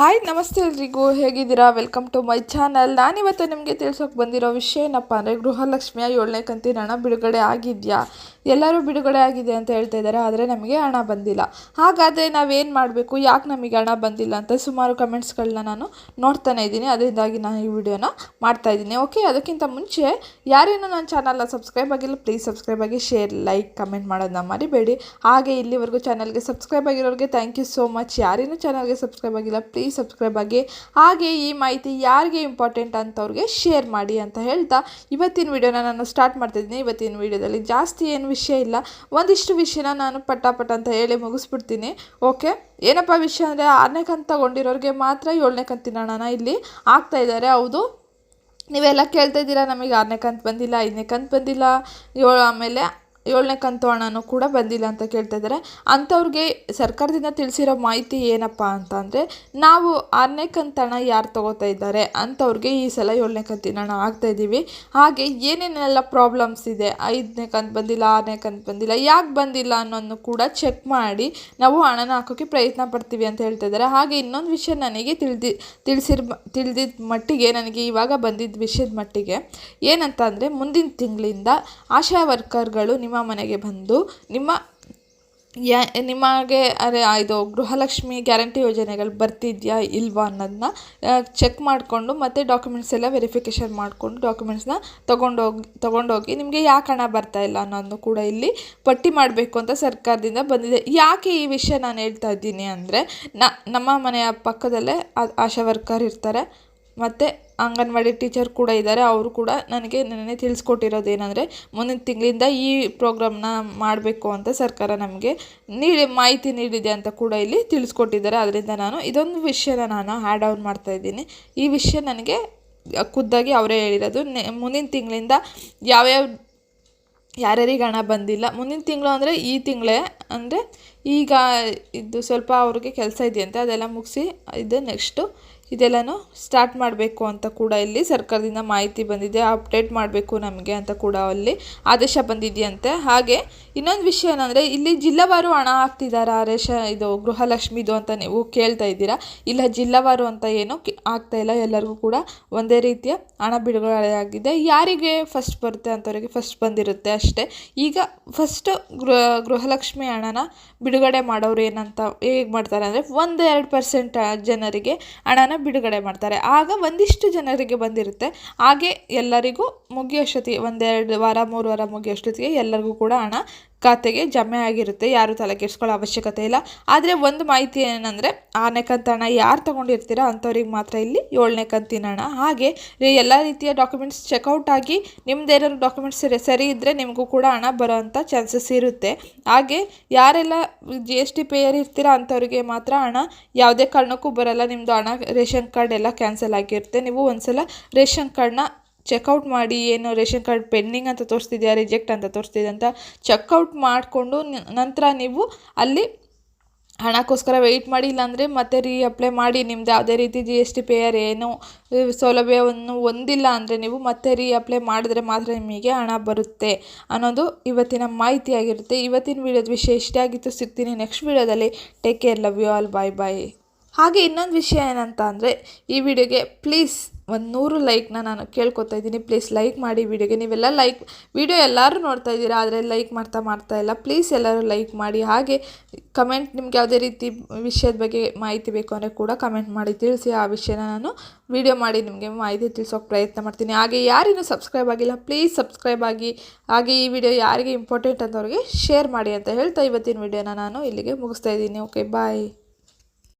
Hi ನಮಸ್ತೆ ಎಲ್ರಿಗೂ. ಹೇಗಿದ್ದೀರಾ? ವೆಲ್ಕಮ್ ಟು ಮೈ ಚಾನಲ್ ನಾನಿವತ್ತು ನಿಮಗೆ ತಿಳ್ಸೋಕೆ ಬಂದಿರೋ ವಿಷಯ ಏನಪ್ಪ ಅಂದರೆ, ಗೃಹಲಕ್ಷ್ಮಿಯ ಏಳನೇ ಕಂತಿನ ಹಣ ಬಿಡುಗಡೆ ಆಗಿದೆಯಾ? ಎಲ್ಲರೂ ಬಿಡುಗಡೆ ಆಗಿದೆ ಅಂತ ಹೇಳ್ತಾ ಇದ್ದಾರೆ, ಆದರೆ ನಮಗೆ ಹಣ ಬಂದಿಲ್ಲ. ಹಾಗಾದರೆ ನಾವೇನು ಮಾಡಬೇಕು? ಯಾಕೆ ನಮಗೆ ಹಣ ಬಂದಿಲ್ಲ ಅಂತ ಸುಮಾರು ಕಮೆಂಟ್ಸ್ಗಳನ್ನ ನಾನು ನೋಡ್ತಾನೆ ಇದ್ದೀನಿ. ಅದರಿಂದಾಗಿ ನಾನು ಈ ವಿಡಿಯೋನ ಮಾಡ್ತಾ ಇದ್ದೀನಿ. ಓಕೆ ಅದಕ್ಕಿಂತ ಮುಂಚೆ ಯಾರೇನೋ ನನ್ನ ಚಾನಲ್ನ ಸಬ್ಸ್ಕ್ರೈಬ್ ಆಗಿಲ್ಲ ಪ್ಲೀಸ್ ಸಬ್ಸ್ಕ್ರೈಬ್ ಆಗಿ ಶೇರ್ ಲೈಕ್ ಕಮೆಂಟ್ ಮಾಡೋದನ್ನ ಮರಿಬೇಡಿ. ಹಾಗೆ ಇಲ್ಲಿವರೆಗೂ ಚಾನಲ್ಗೆ ಸಬ್ಸ್ಕ್ರೈಬ್ ಆಗಿರೋರಿಗೆ ಥ್ಯಾಂಕ್ ಯು ಸೋ ಮಚ್ ಯಾರೇನೂ ಚಾನಲ್ಗೆ ಸಬ್ಸ್ಕ್ರೈಬ್ ಆಗಿಲ್ಲ ಪ್ಲೀಸ್ ಸಬ್ಸ್ಕ್ರೈಬ್ ಆಗಿ. ಹಾಗೆ ಈ ಮಾಹಿತಿ ಯಾರಿಗೆ ಇಂಪಾರ್ಟೆಂಟ್ ಅಂತವ್ರಿಗೆ ಶೇರ್ ಮಾಡಿ ಅಂತ ಹೇಳ್ತಾ ಇವತ್ತಿನ ವಿಡಿಯೋನ ನಾನು ಸ್ಟಾರ್ಟ್ ಮಾಡ್ತಿದ್ದೀನಿ. ಇವತ್ತಿನ ವಿಡಿಯೋದಲ್ಲಿ ಜಾಸ್ತಿ ಏನು ವಿಷಯ ಇಲ್ಲ. ಒಂದಿಷ್ಟು ವಿಷಯನ ನಾನು ಪಟಾಪಟ ಪಟ ಅಂತ ಹೇಳಿ ಮುಗಿಸ್ಬಿಡ್ತೀನಿ. ಓಕೆ ಏನಪ್ಪ ವಿಷಯ ಅಂದರೆ ಆರನೇ ಕಂತು ತಗೊಂಡಿರೋರಿಗೆ ಮಾತ್ರ ಏಳನೇ ಕಂತಿನ ಹಣನ ಇಲ್ಲಿ ಆಗ್ತಾ ಇದ್ದಾರೆ. ಹೌದು? ನೀವೆಲ್ಲ ಕೇಳ್ತಾ ಇದ್ದೀರಾ ನಮಗೆ ಆರನೇ ಕಂತು ಬಂದಿಲ್ಲ, ಐದನೇ ಕಂತು ಬಂದಿಲ್ಲ. ಏಳು ಆಮೇಲೆ ಏಳನೇ ಕಂತು ಹಣನೂ ಕೂಡ ಬಂದಿಲ್ಲ ಅಂತ ಕೇಳ್ತಾ ಇದ್ದಾರೆ. ಅಂಥವ್ರಿಗೆ ಸರ್ಕಾರದಿಂದ ತಿಳಿಸಿರೋ ಮಾಹಿತಿ ಏನಪ್ಪ ಅಂತ ಅಂದರೆ, ನಾವು ಆರನೇ ಕಂತು ಹಣ ಯಾರು ತಗೋತಾ ಇದ್ದಾರೆ ಅಂಥವ್ರಿಗೆ ಈ ಸಲ ಏಳನೇ ಕಂತಿನ ಹಣ ಆಗ್ತಾ ಇದ್ದೀವಿ. ಹಾಗೆ ಏನೇನೆಲ್ಲ ಪ್ರಾಬ್ಲಮ್ಸ್ ಇದೆ, ಐದನೇ ಕಂತು ಬಂದಿಲ್ಲ, ಆರನೇ ಕಂತು ಬಂದಿಲ್ಲ, ಯಾಕೆ ಬಂದಿಲ್ಲ ಅನ್ನೋದನ್ನು ಕೂಡ ಚೆಕ್ ಮಾಡಿ ನಾವು ಹಣನ ಹಾಕೋಕ್ಕೆ ಪ್ರಯತ್ನ ಪಡ್ತೀವಿ ಅಂತ ಹೇಳ್ತಾ ಇದ್ದಾರೆ. ಹಾಗೆ ಇನ್ನೊಂದು ವಿಷಯ ನನಗೆ ತಿಳಿದಿ, ತಿಳಿಸಿರ್ ತಿಳಿದಿದ್ದ ಮಟ್ಟಿಗೆ, ನನಗೆ ಇವಾಗ ಬಂದಿದ್ದ ವಿಷಯದ ಮಟ್ಟಿಗೆ ಏನಂತ ಅಂದರೆ, ಮುಂದಿನ ತಿಂಗಳಿಂದ ಆಶಾ ವರ್ಕರ್ಗಳು ಮನೆಗೆ ಬಂದು ನಿಮ್ಮ ನಿಮಗೆ, ಅರೆ ಇದು ಗೃಹಲಕ್ಷ್ಮಿ ಗ್ಯಾರಂಟಿ ಯೋಜನೆಗಳು ಬರ್ತಿದೆಯಾ ಇಲ್ವಾ ಅನ್ನೋದನ್ನ ಚೆಕ್ ಮಾಡಿಕೊಂಡು ಮತ್ತು ಡಾಕ್ಯುಮೆಂಟ್ಸ್ ಎಲ್ಲ ವೆರಿಫಿಕೇಷನ್ ಮಾಡಿಕೊಂಡು ಡಾಕ್ಯುಮೆಂಟ್ಸ್ನ ತೊಗೊಂಡೋಗಿ ತೊಗೊಂಡೋಗಿ ನಿಮಗೆ ಯಾಕೆ ಹಣ ಬರ್ತಾ ಇಲ್ಲ ಅನ್ನೋದನ್ನು ಕೂಡ ಇಲ್ಲಿ ಪಟ್ಟಿ ಮಾಡಬೇಕು ಅಂತ ಸರ್ಕಾರದಿಂದ ಬಂದಿದೆ. ಯಾಕೆ ಈ ವಿಷಯ ನಾನು ಹೇಳ್ತಾ ಇದ್ದೀನಿ ಅಂದರೆ ನಮ್ಮ ಮನೆಯ ಪಕ್ಕದಲ್ಲೇ ಆಶಾ ವರ್ಕರ್ ಇರ್ತಾರೆ. ಮತ್ತು ಅಂಗನವಾಡಿ ಟೀಚರ್ ಕೂಡ ಇದ್ದಾರೆ ಅವರು ಕೂಡ ನನಗೆ ನೆನ್ನೆ ತಿಳಿಸ್ಕೊಟ್ಟಿರೋದು ಏನಂದರೆ, ಮುಂದಿನ ತಿಂಗಳಿಂದ ಈ ಪ್ರೋಗ್ರಾಮ್ನ ಮಾಡಬೇಕು ಅಂತ ಸರ್ಕಾರ ನಮಗೆ ನೀಡಿ, ಮಾಹಿತಿ ನೀಡಿದೆ ಅಂತ ಕೂಡ ಇಲ್ಲಿ ತಿಳಿಸ್ಕೊಟ್ಟಿದ್ದಾರೆ. ಅದರಿಂದ ನಾನು ಇದೊಂದು ವಿಷಯನ ನಾನು ಆ್ಯಡ್ ಆನ್ ಮಾಡ್ತಾ ಇದ್ದೀನಿ. ಈ ವಿಷಯ ನನಗೆ ಖುದ್ದಾಗಿ ಅವರೇ ಹೇಳಿರೋದು. ಮುಂದಿನ ತಿಂಗಳಿಂದ ಯಾವ್ಯಾವ ಯಾರ್ಯಾರಿಗೆ ಹಣ ಬಂದಿಲ್ಲ. ಮುಂದಿನ ತಿಂಗಳು ಅಂದರೆ ಈ ತಿಂಗಳೇ, ಅಂದರೆ ಈಗ ಇದು ಸ್ವಲ್ಪ ಅವ್ರಿಗೆ ಕೆಲಸ ಇದೆಯಂತೆ, ಅದೆಲ್ಲ ಮುಗಿಸಿ ಇದು ನೆಕ್ಸ್ಟು ಇದೆಲ್ಲನೂ ಸ್ಟಾರ್ಟ್ ಮಾಡಬೇಕು ಅಂತ ಕೂಡ ಇಲ್ಲಿ ಸರ್ಕಾರದಿಂದ ಮಾಹಿತಿ ಬಂದಿದೆ. ಅಪ್ಡೇಟ್ ಮಾಡಬೇಕು ನಮಗೆ ಅಂತ ಕೂಡ ಅಲ್ಲಿ ಆದೇಶ ಬಂದಿದೆಯಂತೆ. ಹಾಗೆ ಇನ್ನೊಂದು ವಿಷಯ ಏನಂದರೆ ಇಲ್ಲಿ ಜಿಲ್ಲಾವಾರು ಹಣ ಹಾಕ್ತಿದ್ದಾರಾ ರೇಷ ಇದು ಗೃಹಲಕ್ಷ್ಮಿದು ಅಂತ ನೀವು ಕೇಳ್ತಾ ಇದ್ದೀರಾ? ಇಲ್ಲ ಜಿಲ್ಲಾವಾರು ಅಂತ ಏನು ಆಗ್ತಾ ಇಲ್ಲ? ಎಲ್ಲರಿಗೂ ಕೂಡ ಒಂದೇ ರೀತಿಯ ಹಣ ಬಿಡುಗಡೆ ಆಗಿದೆ. ಯಾರಿಗೆ ಫಸ್ಟ್ ಬರುತ್ತೆ ಅಂತವರಿಗೆ ಫಸ್ಟ್ ಬಂದಿರುತ್ತೆ ಅಷ್ಟೇ. ಈಗ ಫಸ್ಟ್ ಗೃಹ, ಗೃಹಲಕ್ಷ್ಮಿ ಹಣನ ಬಿಡುಗಡೆ ಮಾಡೋರು ಏನಂತ ಹೇಗೆ ಮಾಡ್ತಾರೆ ಅಂದರೆ ಒಂದು ಎರಡು ಪರ್ಸೆಂಟ್ ಜನರಿಗೆ ಹಣನ ಬಿಡುಗಡೆ ಮಾಡ್ತಾರೆ. ಆಗ ಒಂದಿಷ್ಟು ಜನರಿಗೆ ಬಂದಿರುತ್ತೆ. ಹಾಗೆ ಎಲ್ಲರಿಗೂ ಮುಗಿಯೋಷ್ಟೊತ್ತಿಗೆ ಒಂದೆರಡು ವಾರ ಮೂರು ವಾರ ಮುಗಿಯೋಷ್ಟೊತ್ತಿಗೆ ಎಲ್ಲರಿಗೂ ಕೂಡ ಹಣ ಖಾತೆಗೆ ಜಮೆ ಆಗಿರುತ್ತೆ, ಯಾರು ತಲೆ ಕೆಡಿಸ್ಕೊಳ್ಳೋ ಅವಶ್ಯಕತೆ ಇಲ್ಲ. ಆದರೆ ಒಂದು ಮಾಹಿತಿ ಏನಂದರೆ ಆರನೇ ಹಣ ಯಾರು ತೊಗೊಂಡಿರ್ತೀರೋ ಅಂಥವ್ರಿಗೆ ಮಾತ್ರ ಇಲ್ಲಿ ಏಳನೇ ಕಂತಿನ ಹಣ. ಹಾಗೆ ಎಲ್ಲ ರೀತಿಯ ಡಾಕ್ಯುಮೆಂಟ್ಸ್ ಚೆಕ್ಔಟ್ ಆಗಿ ನಿಮ್ದೇನಾದ್ರು ಡಾಕ್ಯುಮೆಂಟ್ಸ್ ಸರಿ ಸರಿ ಇದ್ದರೆ ನಿಮಗೂ ಕೂಡ ಹಣ ಬರೋವಂಥ ಚಾನ್ಸಸ್ ಇರುತ್ತೆ. ಹಾಗೆ ಯಾರೆಲ್ಲ ಜಿ ಎಸ್ ಟಿ ಪೇಯರ್ ಇರ್ತೀರ ಅಂಥವ್ರಿಗೆ ಮಾತ್ರ ಹಣ, ಯಾವುದೇ ಕಾರಣಕ್ಕೂ ಬರಲ್ಲ. ನಿಮ್ಮದು ಹಣ ರೇಷನ್ ಕಾರ್ಡ್ ಎಲ್ಲ ಕ್ಯಾನ್ಸಲ್ ಆಗಿರುತ್ತೆ. ನೀವು ಒಂದ್ಸಲ ರೇಷನ್ ಕಾರ್ಡ್ನ ಚೆಕ್ಔಟ್ ಮಾಡಿ ಏನು ರೇಷನ್ ಕಾರ್ಡ್ ಪೆಂಡಿಂಗ್ ಅಂತ ತೋರಿಸ್ತಿದ್ಯಾ, ರಿಜೆಕ್ಟ್ ಅಂತ ತೋರಿಸ್ತಿದೆ ಅಂತ ಚೆಕ್ಔಟ್ ಮಾಡಿಕೊಂಡು ನಂತರ ನೀವು ಅಲ್ಲಿ ಹಣಕ್ಕೋಸ್ಕರ ವೆಯ್ಟ್ ಮಾಡಿ, ಇಲ್ಲಾಂದರೆ ಮತ್ತೆ ರೀ ಅಪ್ಲೈ ಮಾಡಿ, ನಿಮ್ದು ಯಾವುದೇ ರೀತಿ ಜಿ ಎಸ್ ಟಿ ಪೇಯರ್ ಏನು ಸೌಲಭ್ಯವನ್ನು ಹೊಂದಿಲ್ಲ ಅಂದರೆ ನೀವು ಮತ್ತೆ ರೀ ಅಪ್ಲೈ ಮಾಡಿದ್ರೆ ಮಾತ್ರ ನಿಮಗೆ ಹಣ ಬರುತ್ತೆ ಅನ್ನೋದು ಇವತ್ತಿನ ಮಾಹಿತಿ ಆಗಿರುತ್ತೆ. ಇವತ್ತಿನ ವಿಡಿಯೋದ ವಿಷಯ ಇಷ್ಟೇ ಆಗಿತ್ತು. ಸಿಗ್ತೀನಿ ನೆಕ್ಸ್ಟ್ ವಿಡಿಯೋದಲ್ಲಿ take care love you all bye bye ಹಾಗೆ ಇನ್ನೊಂದು ವಿಷಯ ಏನಂತ ಅಂದರೆ, ಈ ವಿಡಿಯೋಗೆ ಪ್ಲೀಸ್ ಒಂದು ನೂರು ಲೈಕ್ನ ನಾನು ಕೇಳ್ಕೊತಾ ಇದ್ದೀನಿ. ಪ್ಲೀಸ್ ಲೈಕ್ ಮಾಡಿ ವಿಡಿಯೋಗೆ. ನೀವೆಲ್ಲ ಲೈಕ್ ವಿಡಿಯೋ ಎಲ್ಲರೂ ನೋಡ್ತಾ ಇದ್ದೀರಾ, ಆದರೆ ಲೈಕ್ ಮಾಡ್ತಾ ಮಾಡ್ತಾ ಇಲ್ಲ. ಪ್ಲೀಸ್ ಎಲ್ಲರೂ ಲೈಕ್ ಮಾಡಿ. ಹಾಗೆ ಕಮೆಂಟ್ ನಿಮ್ಗೆ ಯಾವುದೇ ರೀತಿ ವಿಷಯದ ಬಗ್ಗೆ ಮಾಹಿತಿ ಬೇಕು ಅಂದರೆ ಕೂಡ ಕಮೆಂಟ್ ಮಾಡಿ. ತಿಳಿಸಿ ಆ ವಿಷಯನ ನಾನು ವಿಡಿಯೋ ಮಾಡಿ ನಿಮಗೆ ಮಾಹಿತಿ ತಿಳಿಸೋಕೆ ಪ್ರಯತ್ನ ಮಾಡ್ತೀನಿ. ಹಾಗೆ ಯಾರಿನ್ನೂ ಸಬ್ಸ್ಕ್ರೈಬ್ ಆಗಿಲ್ಲ ಪ್ಲೀಸ್ ಸಬ್ಸ್ಕ್ರೈಬ್ ಆಗಿ. ಹಾಗೆ ಈ ವಿಡಿಯೋ ಯಾರಿಗೆ ಇಂಪಾರ್ಟೆಂಟ್ ಅಂತವ್ರಿಗೆ ಶೇರ್ ಮಾಡಿ ಅಂತ ಹೇಳ್ತಾ ಇವತ್ತಿನ ವಿಡಿಯೋನ ನಾನು ಇಲ್ಲಿಗೆ ಮುಗಿಸ್ತಾ ಇದ್ದೀನಿ. Okay bye